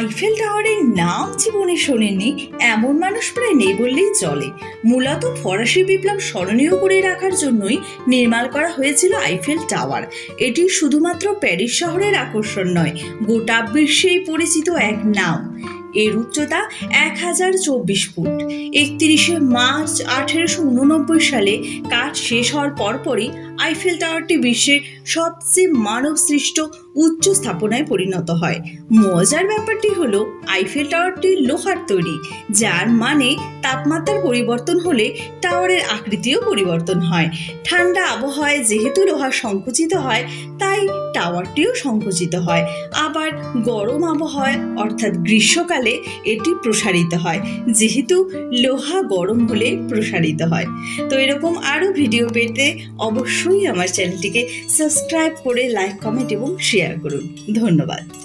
Eiffel টাওয়ারের নাম জীবনে শোনেননি, এমন মানুষ প্রায় নেই বললেই চলে। মূলত ফরাসি বিপ্লব স্মরণীয় করে রাখার জন্যই নির্মাণ করা হয়েছিল আইফেল টাওয়ার। এটি শুধুমাত্র প্যারিস শহরের আকর্ষণ নয়, গোটা বিশ্বেই পরিচিত এক নাম। এর উচ্চতা এক হাজার চব্বিশ ফুট। একত্রিশে মার্চ আঠেরোশো উননব্বই সালে কাজ শেষ হওয়ার পরপরই আইফেল টাওয়ারটি বিশ্বের সবচেয়ে মানব সৃষ্ট উচ্চ স্থাপনায় পরিণত হয়। মজার ব্যাপারটি হলো আইফেল টাওয়ারটি লোহার তৈরি, যার মানে তাপমাত্রার পরিবর্তন হলে টাওয়ারের আকৃতিও পরিবর্তন হয়। ঠান্ডা আবহাওয়ায় যেহেতু লোহা সংকুচিত হয়, তাই টাওয়ারটিও সংকুচিত হয়। আবার গরম আবহাওয়ায়, অর্থাৎ গ্রীষ্মকালে, এটি প্রসারিত হয়, যেহেতু লোহা গরম হলে প্রসারিত হয়। তো এরকম আরও ভিডিও পেতে অবশ্যই আমার চ্যানেলটিকে সাবস্ক্রাইব করে লাইক কমেন্ট এবং শেয়ার করুন। ধন্যবাদ।